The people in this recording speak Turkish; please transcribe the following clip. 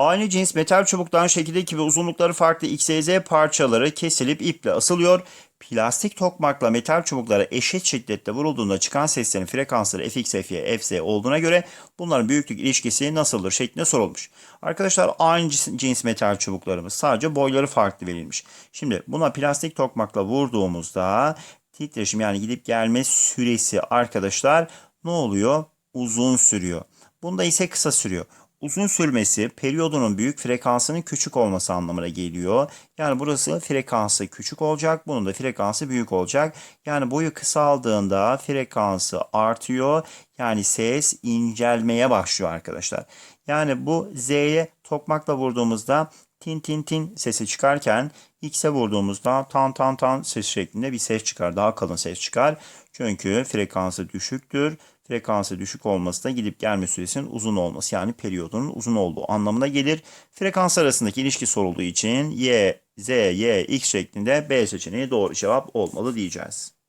Aynı cins metal çubuktan şekildeki ve uzunlukları farklı XYZ parçaları kesilip iple asılıyor. Plastik tokmakla metal çubuklara eşit şiddette vurulduğunda çıkan seslerin frekansları FX, FY, FZ olduğuna göre bunların büyüklük ilişkisi nasıldır şeklinde sorulmuş. Arkadaşlar aynı cins metal çubuklarımız sadece boyları farklı verilmiş. Şimdi buna plastik tokmakla vurduğumuzda titreşim yani gidip gelme süresi arkadaşlar ne oluyor? Uzun sürüyor. Bunda ise kısa sürüyor. Uzun sürmesi periyodunun büyük frekansının küçük olması anlamına geliyor. Yani burası frekansı küçük olacak. Bunun da frekansı büyük olacak. Yani boyu kısaldığında frekansı artıyor. Yani ses incelmeye başlıyor arkadaşlar. Yani bu Z'ye tokmakla vurduğumuzda tin tin tin sesi çıkarken X'e vurduğumuzda tan tan tan ses şeklinde bir ses çıkar. Daha kalın ses çıkar. Çünkü frekansı düşüktür. Frekansı düşük olması da gidip gelme süresinin uzun olması yani periyodunun uzun olduğu anlamına gelir. Frekans arasındaki ilişki sorulduğu için Y, Z, Y, X şeklinde B seçeneği doğru cevap olmalı diyeceğiz.